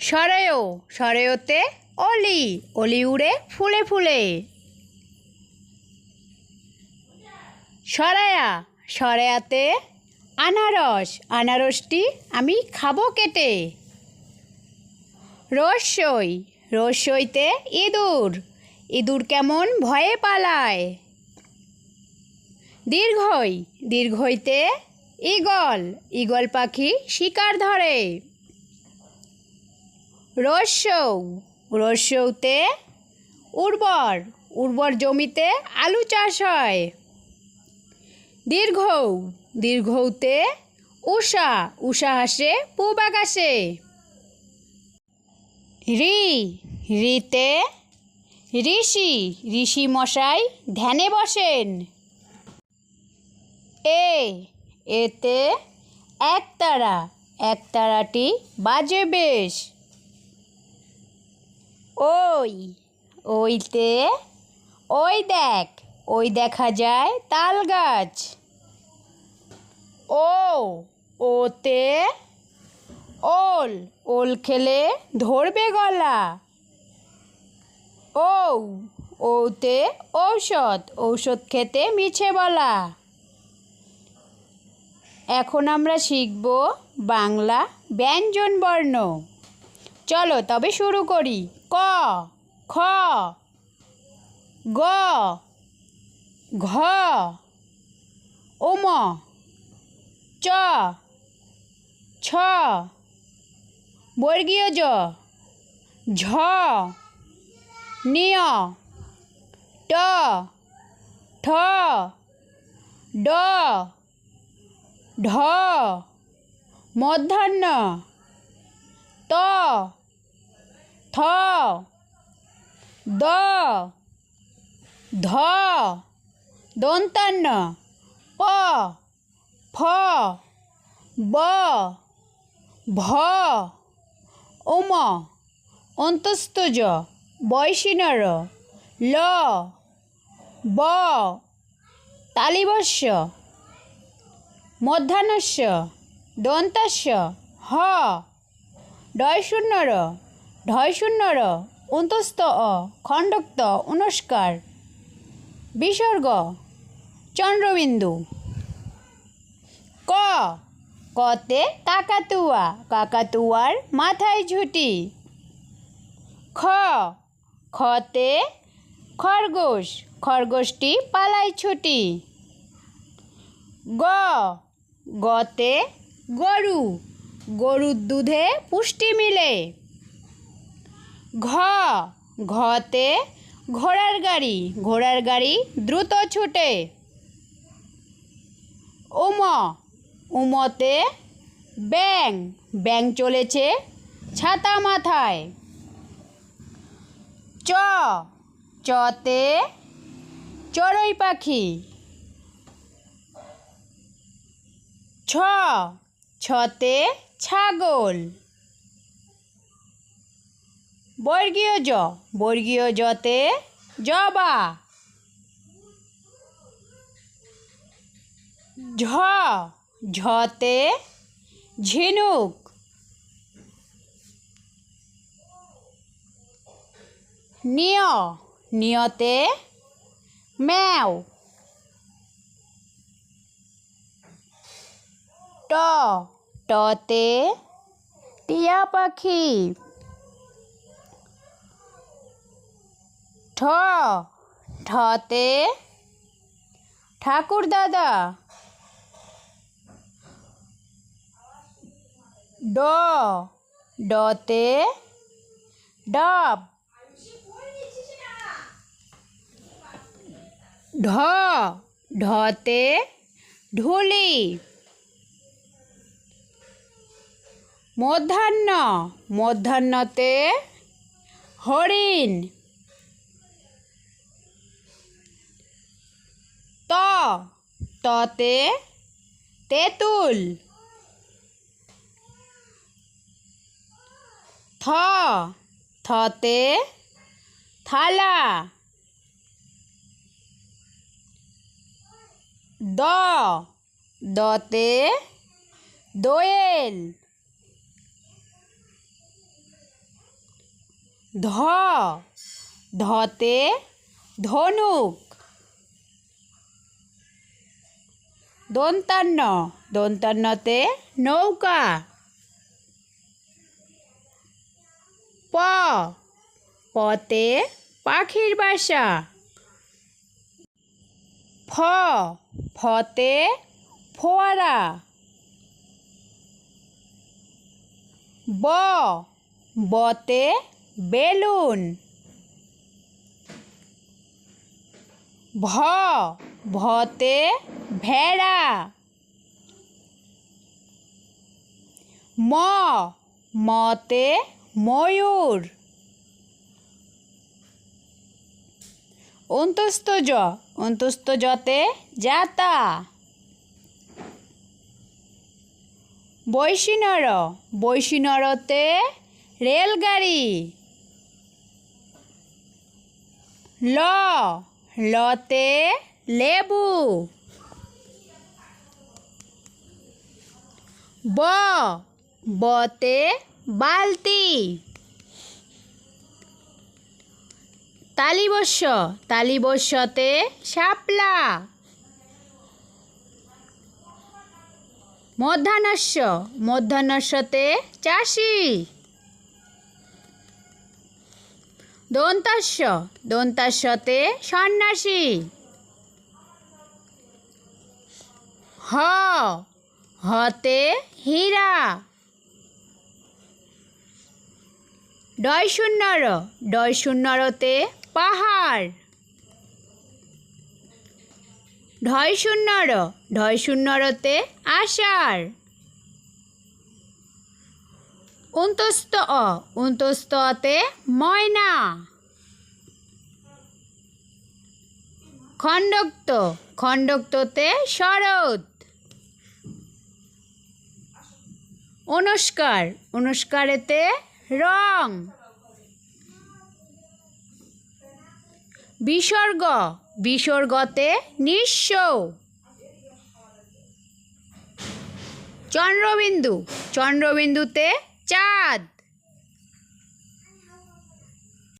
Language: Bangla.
সরেও, সরেওতে অলি অলি উড়ে ফুলে ফুলে। সরায়া, সরায়াতে আনারস, আনারসটি আমি খাব কেটে। রসই, রসইতে ইঁদুর ইঁদুর কেমন ভয়ে পালায়। দীর্ঘই, দীর্ঘইতে ঈগল ঈগল পাখি শিকার ধরে। রস্যৌ রস্যৌতে উর্বর উর্বর জমিতে আলু চাষ হয়। দীর্ঘ দীর্ঘতে উষা উষা হাসে, পূব আকাশে। রি, রিতে ঋষি ঋষি মশাই ধ্যানে বসেন। এ, এতে একতারা, একতারাটি বাজে বেশ। ওই, ওইতে, ওই দেখ, ওই দেখা যায় তাল গাছ। ও, ওতে, ওল ওল খেলে ধরবে গলা। ও, ওতে ঔষধ ঔষধ খেতে মিছে বলা। এখন আমরা শিখব বাংলা ব্যঞ্জন বর্ণ চলো তবে শুরু করি। ক, খ, গ, ঘ ওম চ, ছ, বর্গীয় জ, ঝ নিয় ট, ঠ, ড, ঢ, মধ্যাহ্ন, ত থ দ, ধ, দন্তান্ন, প, ফ, ব, ভ ওম অন্তস্তজ বয়সিনর ল, ব, তালিবস্য, মধ্যাহ্নস্য, দন্তাস্য, হ ডয় শূন্যর ঢয় শূন্যর অন্তস্থ অ খণ্ডক্ত অনুষ্কার। বিসর্গ, চন্দ্রবিন্দু। ক, কতে কাকাতুয়া, কাকাতুয়ার মাথায় ঝুটি। খ, খতে খরগোশ, খরগোশটি পালায় ছুটি। গ, গতে গরু, গরুর দুধে পুষ্টি মিলে। ঘ। ঘতে ঘোড়ার গাড়ি ঘোড়ার গাড়ি দ্রুত ছুটে। উম। উমতে ব্যাং ব্যাং চলেছে ছাতা মাথায়। চ। চতে চড়ুই পাখি। ছ। ছতে ছাগল। বর্গীয় জ। বর্গীয় জতে জবা। ঝ। ঝতে ঝিনুক। নিয়। নিয়তে ম্যাও। ট। টতে টিয়া পাখি। ঠ। ঠতে ঠাকুর দাদা। ড। ডতে ডাব। ঢ। ঢতে ঢুলি। মধ্যাহ্ন। মধ্যাহ্নতে হরিণ ত ততে তেঁতুল। থ থতে থালা। দ দতে দোয়েল। ধ ধতে ধনুক। দন্তান্ন দন্তান্নতে নৌকা। প পতে পাখির বাসা। ফ ফতে ফোয়ারা। ব বতে বেলুন। ভ, ভতে ভেড়া। ম, মতে ময়ূর। অন্তস্থ জ, অন্তস্থ জতে যাতা বৈশিনর বৈশিনরতে রেলগাড়ি। ল লতে লেবু। ব বতে বালতি। তালিবস্য তালিবস্যতে শাপলা। মধ্যাহ্নস্য মধ্যাহ্নস্যতে চাষি। দন্তাস্য, দন্তাস্যতে সন্ন্যাসী। হ, হতে হীরা। ডয় শূন্যর ডয় শূন্যরতে পাহাড়। ঢয় শূন্যর ঢয় শূন্যরতে আষাঢ়। অন্তস্থ অ অন্তস্থ অতে ময়না খণ্ডক্ত খণ্ডক্ততে শরৎ অনুষ্কার অনুষ্কারেতে রং বিসর্গ বিসর্গতে নিঃস্ব চন্দ্রবিন্দু চন্দ্রবিন্দুতে Richard。